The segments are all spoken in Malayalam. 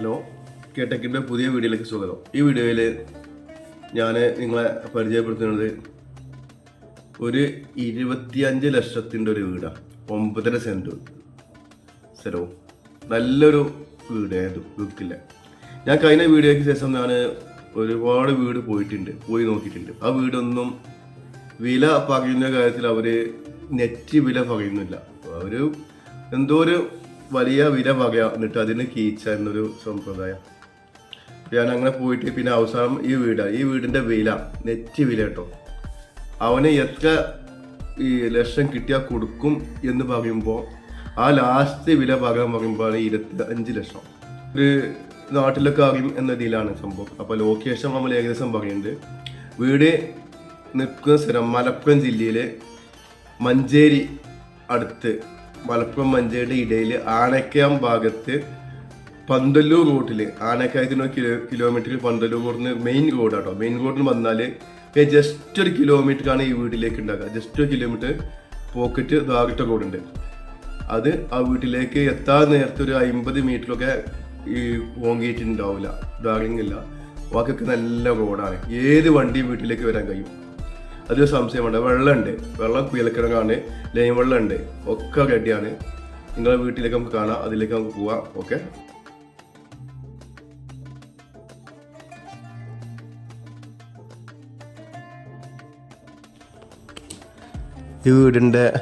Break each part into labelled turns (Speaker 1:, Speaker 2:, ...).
Speaker 1: ഹലോ കേട്ടക്കിന്റെ പുതിയ വീഡിയോയിലേക്ക് സ്വാഗതം. ഈ വീഡിയോയിൽ ഞാൻ നിങ്ങളെ പരിചയപ്പെടുത്തുന്നത് ഒരു ഇരുപത്തിയഞ്ച് ലക്ഷത്തിന്റെ ഒരു വീടാണ് ഒമ്പതര സെന്റ് സ്ഥലവും നല്ലൊരു വീട് ഏതും ഞാൻ കഴിഞ്ഞ വീഡിയോയ്ക്ക് ശേഷം ഞാൻ ഒരുപാട് വീട് പോയിട്ടുണ്ട് പോയി നോക്കിയിട്ടുണ്ട്. ആ വീടൊന്നും വില പകയുന്ന കാര്യത്തിൽ അവർ നെറ്റ് വില പകയുന്നില്ല അവർ എന്തോ ഒരു വലിയ വില വക എന്നിട്ട് അതിന് കീച്ച എന്നൊരു സമ്പ്രദായം ഞാൻ അങ്ങനെ പോയിട്ട് പിന്നെ അവസാനം ഈ വീടാണ് ഈ വീടിന്റെ വില നെറ്റ് വില കേട്ടോ. അവന് എത്ര ഈ ലക്ഷം കിട്ടിയാൽ കൊടുക്കും എന്ന് പറയുമ്പോൾ ആ ലാസ്റ്റ് വില പറയുമ്പോൾ ഇരുപത്തി അഞ്ച് ലക്ഷം. ഒരു നാട്ടിലൊക്കെ അറിയും എന്ന രീതിയിലാണ് സംഭവം. അപ്പോൾ ലൊക്കേഷൻ നമ്മൾ ഏകദേശം പറയുന്നുണ്ട്. വീട് നിൽക്കുന്ന സ്ഥലം മലപ്പുറം ജില്ലയിലെ മഞ്ചേരി അടുത്ത്. മലപ്പുറം മഞ്ചേരിയുടെ ഇടയിൽ ആനക്കയം ഭാഗത്ത് പന്തല്ലൂർ റൂട്ടിൽ ആനക്കയത്തിന് കിലോ കിലോമീറ്റർ പന്തല്ലൂർന്ന് മെയിൻ റോഡ് റോഡാട്ടോ മെയിൻ റോഡിൽ വന്നാൽ ജസ്റ്റ് ഒരു കിലോമീറ്ററാണ് ഈ വീട്ടിലേക്ക് ഉണ്ടാക്കുക ജസ്റ്റ് ഒരു കിലോമീറ്റർ പോക്കറ്റ് ദാഗിട്ട റോഡുണ്ട്. അത് ആ വീട്ടിലേക്ക് എത്താൻ നേരത്തെ ഒരു അമ്പത് മീറ്ററൊക്കെ ഈ കോൺക്രീറ്റ് ഉണ്ടാവില്ല ദ്വാരിങ് ഇല്ല ബാക്കിയൊക്കെ നല്ല റോഡാണ് ഏത് വണ്ടിയും വീട്ടിലേക്ക് വരാൻ കഴിയും? അതൊരു സംശയമുണ്ട് വെള്ളമുണ്ട്. വെള്ളം കുയലക്കിഴങ്ങാണ് ലൈൻ വെള്ളമുണ്ട്. ഒക്കെ റെഡിയാണ്. നിങ്ങളെ വീട്ടിലേക്ക് നമുക്ക് കാണാം. അതിലേക്ക് നമുക്ക് പോവാം. ഓക്കെ ഈ വീടിന്റെ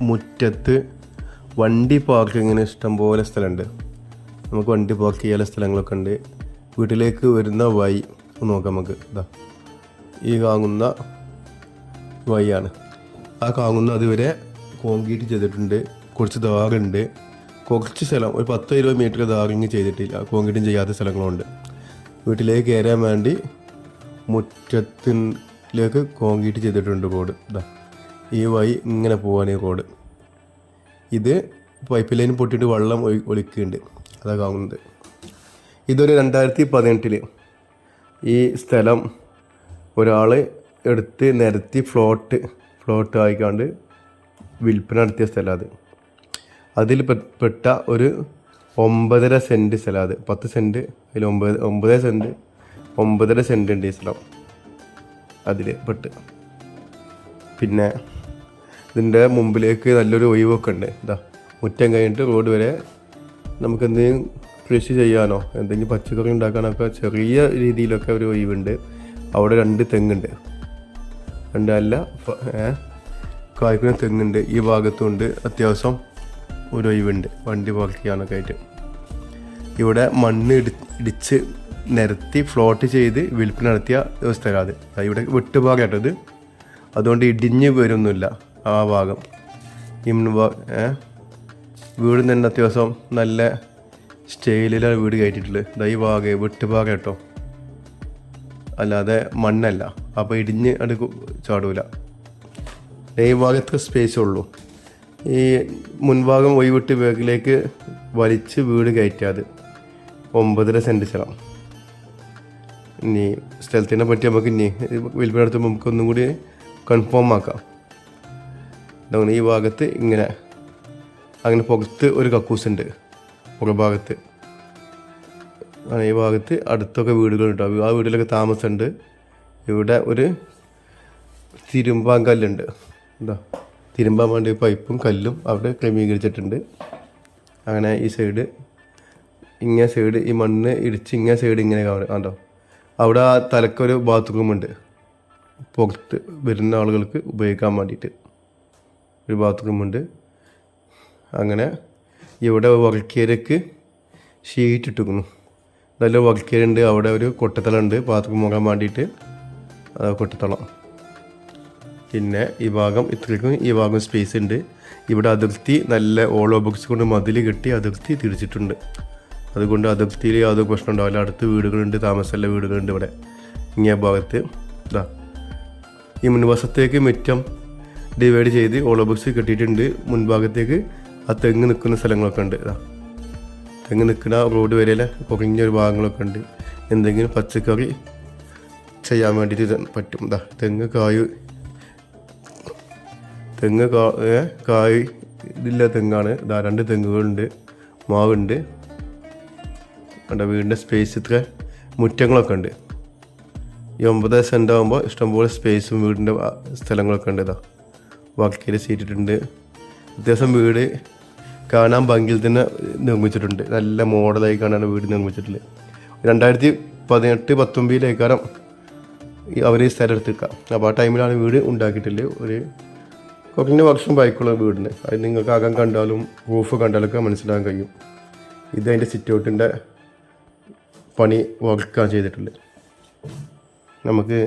Speaker 1: മുറ്റത്ത് വണ്ടി പാർക്കിങ്ങിന് ഇഷ്ടംപോലെ സ്ഥലമുണ്ട്. നമുക്ക് വണ്ടി പാർക്ക് ചെയ്യാനുള്ള സ്ഥലങ്ങളൊക്കെ ഉണ്ട്. വീട്ടിലേക്ക് വരുന്ന വഴി നോക്കാം നമുക്ക്. ഇതാ ഈ കാണുന്ന വഴിയാണ്. ആ കാങ്ങുന്ന അതുവരെ കോൺക്രീറ്റ് ചെയ്തിട്ടുണ്ട്. കുറച്ച് ദാറുണ്ട് കുറച്ച് സ്ഥലം ഒരു പത്ത് ഇരുപത് മീറ്റർ ദാറിങ് ചെയ്തിട്ടില്ല. കോൺക്രീറ്റും ചെയ്യാത്ത സ്ഥലങ്ങളുണ്ട്. വീട്ടിലേക്ക് കയറാൻ വേണ്ടി മുറ്റത്തിലേക്ക് കോൺക്രീറ്റ് ചെയ്തിട്ടുണ്ട് റോഡ് ഇതാ ഈ വഴി ഇങ്ങനെ പോവാണ് ഈ റോഡ് ഇത് പൈപ്പ് ലൈൻ പൊട്ടിയിട്ട് വെള്ളം ഒഴി- ഒലിക്കുന്നുണ്ട്. അതാ കാണുന്നത് ഇതൊരു രണ്ടായിരത്തി പതിനെട്ടിൽ ഈ സ്ഥലം ഒരാൾ എടുത്ത് നിരത്തി ഫ്ലോട്ട് ഫ്ലോട്ട് ആയിക്കാണ്ട് വിൽപ്പന നടത്തിയ സ്ഥലം അത്. അതിൽ പെട്ട ഒരു ഒമ്പതര സെന്റ് സ്ഥലം അത്. പത്ത് സെന്റ് അതിൽ ഒമ്പത് ഒമ്പത് സെന്റ് ഒമ്പതര സെന്റ് ഉണ്ട് ഈ സ്ഥലം അതിൽ പെട്ട്. പിന്നെ ഇതിന്റെ മുമ്പിലേക്ക് നല്ലൊരു ഒഴിവൊക്കെ ഉണ്ട്. ഇതാ മുറ്റം കഴിഞ്ഞിട്ട് റോഡ് വരെ നമുക്ക് എന്തെങ്കിലും കൃഷി ചെയ്യാനോ എന്തെങ്കിലും പച്ചക്കറി ഉണ്ടാക്കാനൊക്കെ ചെറിയ രീതിയിലൊക്കെ ഒരു ഒഴിവുണ്ട്. അവിടെ രണ്ട് തെങ്ങുണ്ട്. രണ്ട് അല്ല കായ്ക്കുന്ന തെങ്ങുണ്ട് ഈ ഭാഗത്തുണ്ട് അത്യാവശ്യം ഒരു ഒഴിവുണ്ട്. വണ്ടി പാർക്ക് ചെയ്യാനൊക്കെ ആയിട്ട്. ഇവിടെ മണ്ണ് ഇടി ഇടിച്ച് നിരത്തി ഫ്ലോട്ട് ചെയ്ത് വിൽപ്പന നടത്തിയ സ്ഥലം അത്. ഇവിടെ വിട്ടുഭാഗമായിട്ടത് അതുകൊണ്ട് ഇടിഞ്ഞ് വരുന്നില്ല ആ ഭാഗം. ഈ വീട് തന്നെ അത്യാവശ്യം നല്ല സ്റ്റൈലിലാണ് വീട് കയറ്റിയിട്ടുള്ളത്. ദാ ഭാഗം വിട്ടുഭാഗം അല്ലാതെ മണ്ണല്ല. അപ്പോൾ ഇടിഞ്ഞ് അത് ചാടൂല. ഈ ഭാഗത്ത് സ്പേസ് ഉള്ളൂ. ഈ മുൻഭാഗം ഒഴിവിട്ട് ബാക്കിലേക്ക് വലിച്ച് വീട് കയറ്റാത് ഒമ്പതര സെന്റ് സ്ഥലം ഇനി സ്ഥലത്തിനെ പറ്റി നമുക്ക് ഇനി വിൽപ്പന നടത്തുമ്പോൾ നമുക്ക് ഒന്നും കൂടി കൺഫേം ആക്കാം. അതുകൊണ്ട് ഈ ഭാഗത്ത് ഇങ്ങനെ അങ്ങനെ പുറത്ത് ഒരു കക്കൂസ് ഉണ്ട് പുറഭാഗത്ത്. ആ, ഈ ഭാഗത്ത് അടുത്തൊക്കെ വീടുകളുണ്ട് ആ വീട്ടിലൊക്കെ താമസമുണ്ട്. ഇവിടെ ഒരു തിരുമ്പാൻ കല്ലുണ്ട് എന്താ തിരുമ്പാൻ വേണ്ടി പൈപ്പും കല്ലും അവിടെ ക്രമീകരിച്ചിട്ടുണ്ട്. അങ്ങനെ ഈ സൈഡ് ഇങ്ങനെ സൈഡ് ഈ മണ്ണ് ഇടിച്ച് ഇങ്ങനെ സൈഡ് ഇങ്ങനെ കാണും കണ്ടോ? അവിടെ ആ തലക്കൊരു ബാത്റൂമുണ്ട് പുറത്ത് വരുന്ന ആളുകൾക്ക് ഉപയോഗിക്കാൻ വേണ്ടിയിട്ട് ഒരു ബാത്റൂമുണ്ട് അങ്ങനെ ഇവിടെ വർക്കിയർക്ക് ഷീറ്റ് ഇട്ടിരിക്കുന്നു. നല്ല വർക്കേരുണ്ട് അവിടെ ഒരു കൊട്ടത്തളം ഉണ്ട് ബാത്റൂം മുഖാൻ വേണ്ടിയിട്ട് കൊട്ടത്തളം. പിന്നെ ഈ ഭാഗം ഇത്രയ്ക്കും ഈ ഭാഗം സ്പേസ് ഉണ്ട്. ഇവിടെ അതിർത്തി നല്ല ഓളോ ബോക്സ് കൊണ്ട് മതിൽ കെട്ടി അതിർത്തി തിരിച്ചിട്ടുണ്ട്. അതുകൊണ്ട് അതിർത്തിയിൽ യാതൊരു പ്രശ്നം ഉണ്ടാവില്ല. അടുത്ത് വീടുകളുണ്ട്. താമസമുള്ള വീടുകളുണ്ട് ഇവിടെ. ഇങ്ങേ ഭാഗത്ത് ഇതാ. ഈ മുൻവശത്തേക്ക് മുറ്റം ഡിവൈഡ് ചെയ്ത് ഓളോ ബോക്സ് കെട്ടിയിട്ടുണ്ട്. മുൻഭാഗത്തേക്ക് ആ തെങ്ങ് നിൽക്കുന്ന സ്ഥലങ്ങളൊക്കെ ഉണ്ട്. ഇതാ. തെങ്ങ് നിൽക്കുന്ന റോഡ് കുറഞ്ഞ ഒരു ഭാഗങ്ങളൊക്കെ ഉണ്ട്. എന്തെങ്കിലും പച്ചക്കറി ചെയ്യാൻ വേണ്ടിയിട്ട് പറ്റും. ഇതാ തെങ്ങ് കായ്. തെങ്ങ് കാ കായ്. ഇതില്ല തെങ്ങാണ്. ഇതാ രണ്ട് തെങ്ങുകളുണ്ട്. മാവുണ്ട്. കണ്ടോ വീടിന്റെ സ്പേസ് ഇത്ര മുറ്റങ്ങളൊക്കെ ഉണ്ട്. ഈ ഒമ്പത് സെന്റ് ആകുമ്പോൾ ഇഷ്ടംപോലെ സ്പേസും വീടിന്റെ സ്ഥലങ്ങളൊക്കെ ഉണ്ട്. ഇതാ വർക്കിൽ സീറ്റിട്ടുണ്ട്. അത്യാവശ്യം വീട് കാണാൻ ഭംഗിയിൽ തന്നെ നിർമ്മിച്ചിട്ടുണ്ട്. നല്ല മോഡലായി കാണാൻ വീട് നിർമ്മിച്ചിട്ടുള്ളത് രണ്ടായിരത്തി പതിനെട്ട് പത്തൊമ്പതിലേക്കാരം അവർ ഈ സ്ഥലം എടുത്തേക്കാം അപ്പോൾ ആ ടൈമിലാണ് വീട് ഉണ്ടാക്കിയിട്ടുള്ളത് ഒരു കുറഞ്ഞ വർഷം ബൈക്കുള്ള വീടിന്. അത് നിങ്ങൾക്ക് അകം കണ്ടാലും റൂഫ് കണ്ടാലൊക്കെ മനസ്സിലാക്കാൻ കഴിയും. ഇത് അതിന്റെ സിറ്റൗട്ടിന്റെ പണി വർക്കാണ് ചെയ്തിട്ടുള്ളത്. നമുക്ക്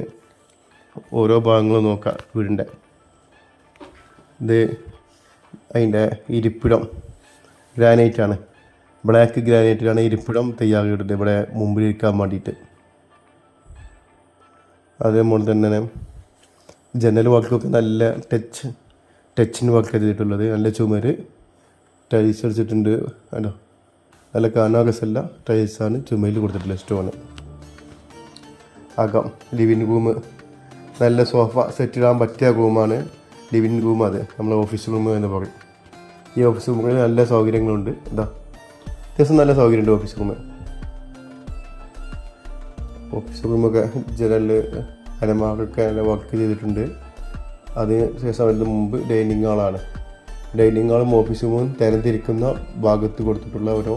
Speaker 1: ഓരോ ഭാഗങ്ങളും നോക്കാം വീടിന്റെ ഇത് അതിന്റെ ഇരിപ്പിടം. ഗ്രാനൈറ്റാണ്. ബ്ലാക്ക് ഗ്രാനൈറ്റിലാണ് ഇരിപ്പിടം തയ്യാറാക്കിയിട്ടുണ്ട് ഇവിടെ മുമ്പിൽ മുമ്പിലിരിക്കാൻ വേണ്ടിയിട്ട്. അതേപോലെ തന്നെ ജനൽ വർക്കൊക്കെ നല്ല ടച്ച് ടച്ചിന് വർക്ക് ചെയ്തിട്ടുള്ളത്. നല്ല ചുമര് ടൈൽസ് അടിച്ചിട്ടുണ്ട്. അല്ലോ നല്ല കാനാകസല്ല ടൈൽസാണ് ചുമയിൽ കൊടുത്തിട്ടുള്ള സ്റ്റോണ് അകം ലിവിങ് റൂം നല്ല സോഫ സെറ്റ് ഇടാൻ പറ്റിയ റൂമാണ് ലിവിങ് റൂം അത്. നമ്മൾ ഓഫീസ് റൂം എന്ന് പറയും. ഈ ഓഫീസ് റൂമുകളിൽ നല്ല സൗകര്യങ്ങളുണ്ട്. ഇതാ അത്യാവശ്യം നല്ല സൗകര്യമുണ്ട് ഓഫീസ് റൂമ് ഓഫീസ് റൂമൊക്കെ ജനലിൽ അലമാറൊക്കെ നല്ല വർക്ക് ചെയ്തിട്ടുണ്ട്. അതിന് ശേഷം അതിന് മുമ്പ് ഡൈനിങ് ഹാളാണ് ഡൈനിങ് ഹാളും ഓഫീസ് റൂമും തരംതിരിക്കുന്ന ഭാഗത്ത് കൊടുത്തിട്ടുള്ള ഓരോ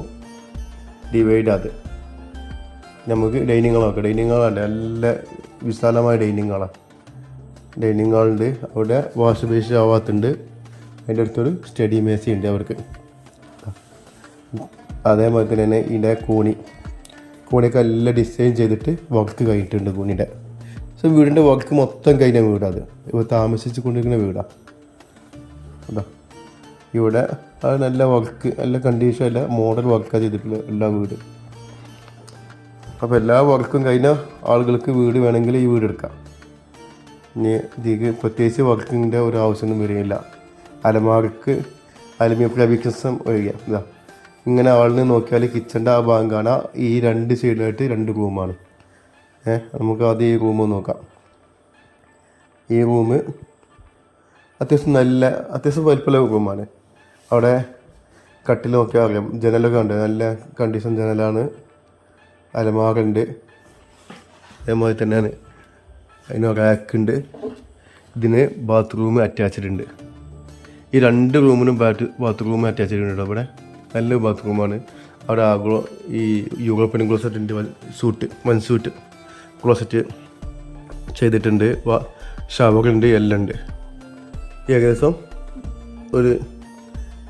Speaker 1: ഡിവൈഡ് അത്. നമുക്ക് ഡൈനിങ് ഹാൾ നോക്കാം ഡൈനിങ് ഹാളാണ് നല്ല വിശാലമായ ഡൈനിങ് ഹാളാണ് ഡൈനിങ് ഹാളുണ്ട് അവിടെ വാഷ് ബേസ് ആവാത്തുണ്ട് അതിന്റെ അടുത്തൊരു സ്റ്റഡി മേസി ഉണ്ട് അവർക്ക്. അതേപോലെ തന്നെ ഇതിന്റെ കൂണി. കൂണിയൊക്കെ എല്ലാം ഡിസൈൻ ചെയ്തിട്ട് വർക്ക് കഴിഞ്ഞിട്ടുണ്ട് കൂണിന്റെ സോ വീടിന്റെ വർക്ക് മൊത്തം കഴിഞ്ഞ വീടാണ് അത്. ഇപ്പോൾ താമസിച്ച് കൊണ്ടിരിക്കുന്ന വീടാണ് അതാ. ഇവിടെ അത് നല്ല വർക്ക് നല്ല കണ്ടീഷൻ അല്ല മോഡൽ വർക്കാണ് ചെയ്തിട്ടുള്ള എല്ലാ വീട്. അപ്പോൾ എല്ലാ വർക്കും കഴിഞ്ഞ ആളുകൾക്ക് വീട് വേണമെങ്കിൽ ഈ വീട് എടുക്കാം. ഇനി ഇതിക്ക് പ്രത്യേകിച്ച് വർക്കിന്റെ ഒരു ആവശ്യമൊന്നും വരികയില്ല. അലമാർക്ക് അലുമിനിയം പ്രവിക്സം ഒഴിയാം ഇതാ ഇങ്ങനെ ആളിന് നോക്കിയാൽ കിച്ചന്റെ ആ ഭാഗം കാണാം. ഈ രണ്ട് സൈഡിലായിട്ട് രണ്ട് റൂമാണ്. ഏഹ് നമുക്ക് ആദ്യം ഈ റൂം നോക്കാം. ഈ റൂം അത്യാവശ്യം നല്ല അത്യാവശ്യം വലിപ്പമുള്ള റൂമാണ്. അവിടെ കട്ടിൽ നോക്കിയാൽ അറിയാം. ജനലൊക്കെ ഉണ്ട് നല്ല കണ്ടീഷൻ ജനലാണ്. അലമാറുണ്ട് അതേമാതിരി തന്നെയാണ്. അതിന് റാക്കുണ്ട് ഇതിന് ബാത്റൂം അറ്റാച്ച്ഡ് ഉണ്ട്. ഈ രണ്ട് റൂമിനും ബാത്ത് ബാത്റൂം അറ്റാച്ച് ചെയ്യുന്നുണ്ട് അവിടെ നല്ല ബാത്റൂമാണ് അവിടെ ആഗ്രോ ഈ യൂറോപ്യൻ ക്ലോസറ്റിന്റെ സൂട്ട് വൺ സൂട്ട് ക്ലോസറ്റ് ചെയ്തിട്ടുണ്ട്. ഷവറുണ്ട് എല്ലാം ഉണ്ട്. ഏകദേശം ഒരു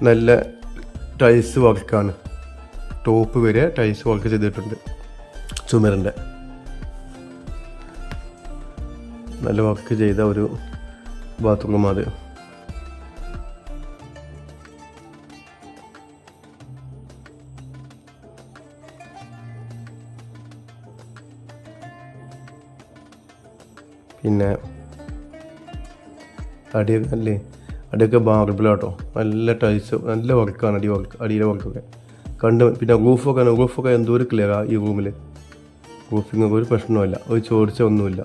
Speaker 1: നല്ല ടൈൽസ് വർക്കാണ് ടോപ്പ് വരെ ടൈൽസ് വർക്ക് ചെയ്തിട്ടുണ്ട്. ചുമരിന്റെ. നല്ല വർക്ക് ചെയ്ത ഒരു ബാത്റൂം അത്. പിന്നെ അടിയൊക്കെ അല്ലേ? അടിയൊക്കെ മാർബിളാട്ടോ നല്ല ടൈൽസ് നല്ല വർക്കാണ് അടി വർക്ക് അടിയിലെ വർക്കൊക്കെ കണ്ട് പിന്നെ റൂഫൊക്കെ റൂഫൊക്കെ എന്തോ ഒരു ക്ലിയറാണ് ഈ റൂമിൽ റൂഫിങ് ഒരു പ്രശ്നമില്ല ഒരു ചോദിച്ച ഒന്നുമില്ല.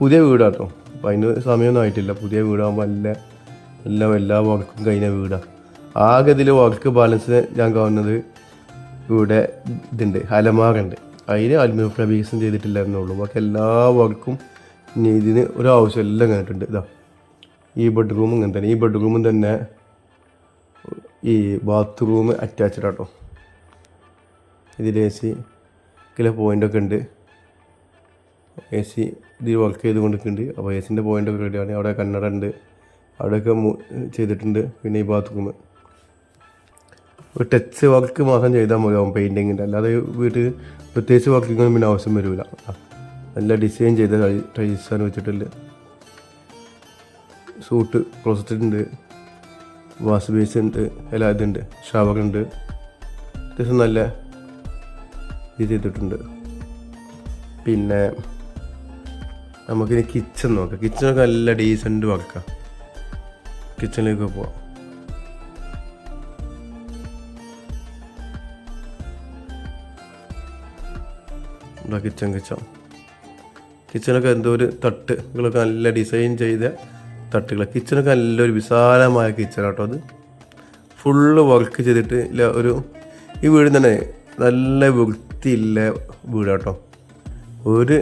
Speaker 1: പുതിയ വീടാട്ടോ. അപ്പം അതിന് സമയമൊന്നും ആയിട്ടില്ല. പുതിയ വീടാകുമ്പോൾ നല്ല എല്ലാം എല്ലാ വർക്കും കഴിഞ്ഞ വീടാണ് ആകെ ഇതിൽ വർക്ക് ബാലൻസ് ഞാൻ കാണുന്നത് ഇവിടെ ഇതുണ്ട് അലമാറുണ്ട് അതിന് അലുമിനിയം ഫാബ്രിക്കേഷൻ ചെയ്തിട്ടില്ലായിരുന്നുള്ളൂ. ബാക്കി എല്ലാ വർക്കും ഇനി ഇതിന് ഒരാവശ്യം എല്ലാം കഴിഞ്ഞിട്ടുണ്ട് ഇതാ ഈ ബെഡ്റൂം ഇങ്ങനെ തന്നെ. ഈ ബെഡ്റൂമും തന്നെ ഈ ബാത്റൂം അറ്റാച്ച്ഡ് ആട്ടോ. ഇതിൽ എ സി ചില പോയിന്റൊക്കെ ഉണ്ട്. എ സി ഇതിൽ വർക്ക് ചെയ്തുകൊണ്ടിരിക്കുന്നുണ്ട്. അപ്പോൾ എ സിന്റെ പോയിന്റൊക്കെ റെഡിയാണ് അവിടെ കന്നഡ ഉണ്ട്. അവിടെയൊക്കെ ചെയ്തിട്ടുണ്ട്. പിന്നെ ഈ ബാത്റൂം ഒരു ടച്ച് വർക്ക് മാത്രം ചെയ്താൽ മതിയാവും പെയിന്റിങ്ങിന്റെ അല്ലാതെ വീട്ടിൽ പ്രത്യേകിച്ച് വർക്കിങ്ങൊന്നും പിന്നെ ആവശ്യം വരില്ല നല്ല ഡിസൈൻ ചെയ്ത ടൈൽസാണ് വെച്ചിട്ടുള്ളത്. സൂട്ട് ക്ലോസറ്റുണ്ട് വാഷ് ബേസ് ഉണ്ട്. എല്ലാ ഇതുണ്ട്. ഷവർ ഉണ്ട്. അത്യാവശ്യം നല്ല ഇത് ചെയ്തിട്ടുണ്ട്. പിന്നെ നമുക്കിനി കിച്ചൺ നോക്കാം. കിച്ചണൊക്കെ നല്ല ഡീസന്റ് വർക്കാം കിച്ചണിലേക്ക് പോവാം. കിച്ചൺ കിച്ചൺ കിച്ചണൊക്കെ എന്തോ ഒരു തട്ടുകളൊക്കെ നല്ല ഡിസൈൻ ചെയ്ത തട്ടുകൾ കിച്ചണൊക്കെ നല്ലൊരു വിശാലമായ കിച്ചൺ കേട്ടോ അത്. ഫുള്ള് വർക്ക് ചെയ്തിട്ട് ഒരു ഈ വീട് തന്നെ നല്ല വൃത്തിയില്ല വീട് കേട്ടോ ഒരു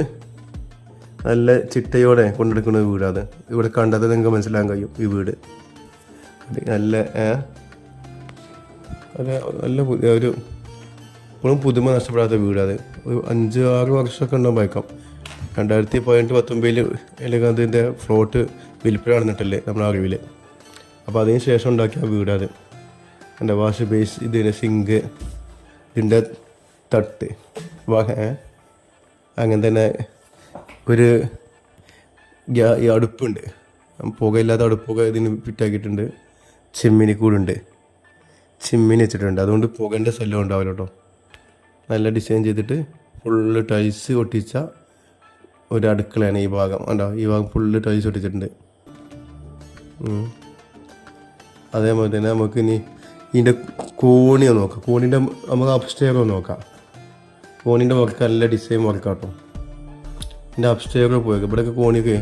Speaker 1: നല്ല ചിട്ടയോടെ കൊണ്ടെടുക്കുന്ന വീടാണ് ഇവിടെ കണ്ടത് നിങ്ങൾക്ക് മനസ്സിലാക്കാൻ കഴിയും ഈ വീട്. നല്ല നല്ല ഒരു ഇപ്പോഴും പുതുമ നഷ്ടപ്പെടാത്ത വീടാണ് ഒരു അഞ്ച് ആറ് വർഷമൊക്കെ ഉണ്ടാകും വയ്ക്കാം രണ്ടായിരത്തി പതിനെട്ട് പത്തൊമ്പതിൽ അല്ലെങ്കിൽ ഫ്ലോട്ട് വിൽപ്പന നടന്നിട്ടില്ലേ നമ്മുടെ അറിവിൽ. അപ്പോൾ അതിന് ശേഷം ഉണ്ടാക്കിയ വീടാണ്. എന്റെ വാഷ് ബേസ് ഇതിന്റെ സിങ്ക് ഇതിന്റെ തട്ട് അങ്ങനെ തന്നെ ഒരു ഈ അടുപ്പുണ്ട്. പുകയില്ലാത്ത അടുപ്പൊക്കെ ഇതിന് ഫിറ്റാക്കിയിട്ടുണ്ട്. ചിമ്മിനി കൂടുണ്ട്. ചിമ്മിനി വെച്ചിട്ടുണ്ട്. അതുകൊണ്ട് പുകന്റെ ശല്യം ഉണ്ടാവില്ല കേട്ടോ. നല്ല ഡിസൈൻ ചെയ്തിട്ട് ഫുള്ള് ടൈൽസ് ഒട്ടിച്ച ഒരു അടുക്കളയാണ് ഈ ഭാഗം. ഉണ്ടോ ഈ ഭാഗം ഫുള്ള് ടൈൽസ് ഒട്ടിച്ചിട്ടുണ്ട്. അതേപോലെ തന്നെ നമുക്ക് ഇനി ഇതിന്റെ കോണിയോ നോക്കാം. കോണിന്റെ നമുക്ക് അപ്സ്റ്റെയറോ നോക്കാം. കോണിന്റെ വർക്ക് നല്ല ഡിസൈൻ വർക്കാട്ടോ കേട്ടോ ഇതിന്റെ അപ്സ്റ്റെയറോ പോയേക്കാം ഇവിടെയൊക്കെ കോണിയൊക്കെ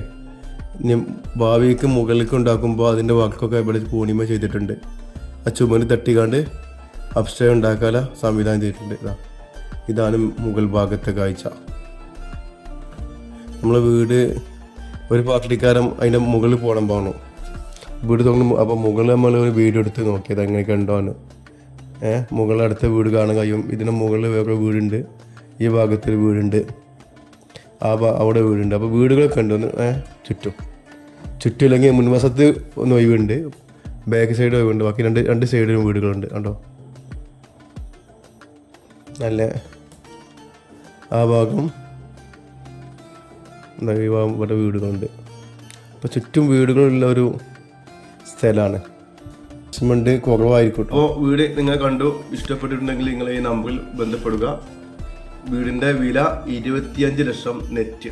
Speaker 1: ഇനി ഭാവിക്ക് മുകളിലേക്ക് ഉണ്ടാക്കുമ്പോൾ അതിന്റെ വർക്കൊക്കെ ഇവിടെ കോണിമ ചെയ്തിട്ടുണ്ട്. ആ ചുമന് തട്ടിക്കാണ്ട് അപ്സ്റ്റെയർ ഉണ്ടാക്കാനുള്ള സംവിധാനം ചെയ്തിട്ടുണ്ട്. ഇതാ. ഇതാണ് മുകൾ ഭാഗത്തെ കാഴ്ച. നമ്മളെ വീട് ഒരു പാർട്ടിക്കാരൻ അതിന്റെ മുകളിൽ പോകണം പോകണം. വീട് തോന്നുന്നു അപ്പോൾ മുകളിൽ നമ്മൾ ഒരു വീഡിയോ എടുത്ത് നോക്കിയത് അങ്ങനെ കണ്ടോന്ന് ഏഹ് മുകളിൽ അടുത്ത വീട് കാണാൻ കഴിയും. ഇതിന് മുകളിൽ വേറെ വീടുണ്ട്. ഈ ഭാഗത്തൊരു വീടുണ്ട്. ആ അവിടെ വീടുണ്ട്. അപ്പോൾ വീടുകളൊക്കെ ഉണ്ട് ഏഹ് ചുറ്റും ചുറ്റും. ഇല്ലെങ്കിൽ മുൻവശത്ത് ഒന്ന് ഒഴിവുണ്ട്. ബാക്ക് സൈഡ് ഒഴിവുണ്ട്. ബാക്കി രണ്ട് രണ്ട് സൈഡിലും വീടുകളുണ്ട്. കണ്ടോ? നല്ല ആ ഭാഗം ഇവിടെ വീടുകളുണ്ട്. അപ്പോൾ ചുറ്റും വീടുകളുള്ള ഒരു സ്ഥലമാണ്. ഇൻവെസ്റ്റ്മെന്റ് കുറവായിരിക്കും അപ്പോൾ വീട് നിങ്ങൾ കണ്ടു. ഇഷ്ടപ്പെട്ടിട്ടുണ്ടെങ്കിൽ നിങ്ങൾ ഈ നമ്പറിൽ ബന്ധപ്പെടുക. വീടിന്റെ വില ഇരുപത്തിയഞ്ച് ലക്ഷം നെറ്റ്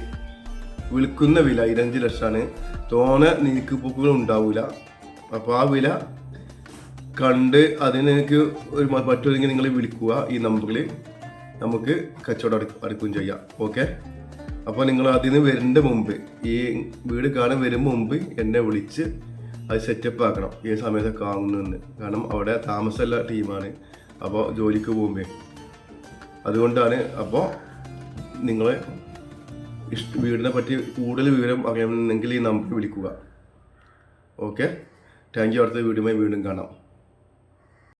Speaker 1: വിൽക്കുന്ന വില ഇരുപത്തഞ്ച് ലക്ഷമാണ്. തോന നീക്കുപോക്കുകൾ ഉണ്ടാവില്ല അപ്പോൾ ആ വില കണ്ട് അതിന് എനിക്ക് ഒരു പറ്റുമെങ്കിൽ നിങ്ങൾ വിളിക്കുക ഈ നമ്പറിൽ. നമുക്ക് കച്ചവടം അട- അടക്കുകയും ചെയ്യാം. ഓക്കെ? അപ്പോൾ നിങ്ങൾ അതിന് വരുന്നതിന്റെ മുമ്പ് ഈ വീട് കാണാൻ വരും മുമ്പ് എന്നെ വിളിച്ച് അത് സെറ്റപ്പ് ആക്കണം. ഈ സമയത്തൊക്കെ കാണുന്നെന്ന് കാരണം അവിടെ താമസമുള്ള ടീമാണ് അപ്പോൾ ജോലിക്ക് പോകുമ്പോൾ അതുകൊണ്ടാണ് അപ്പോൾ നിങ്ങൾ ഇഷ്ട വീടിനെ പറ്റി കൂടുതൽ വിവരം അറിയണമെങ്കിൽ ഈ നമ്പർ വിളിക്കുക. ഓക്കെ താങ്ക് യു അടുത്ത വീഡിയോയുമായി വീണ്ടും കാണാം.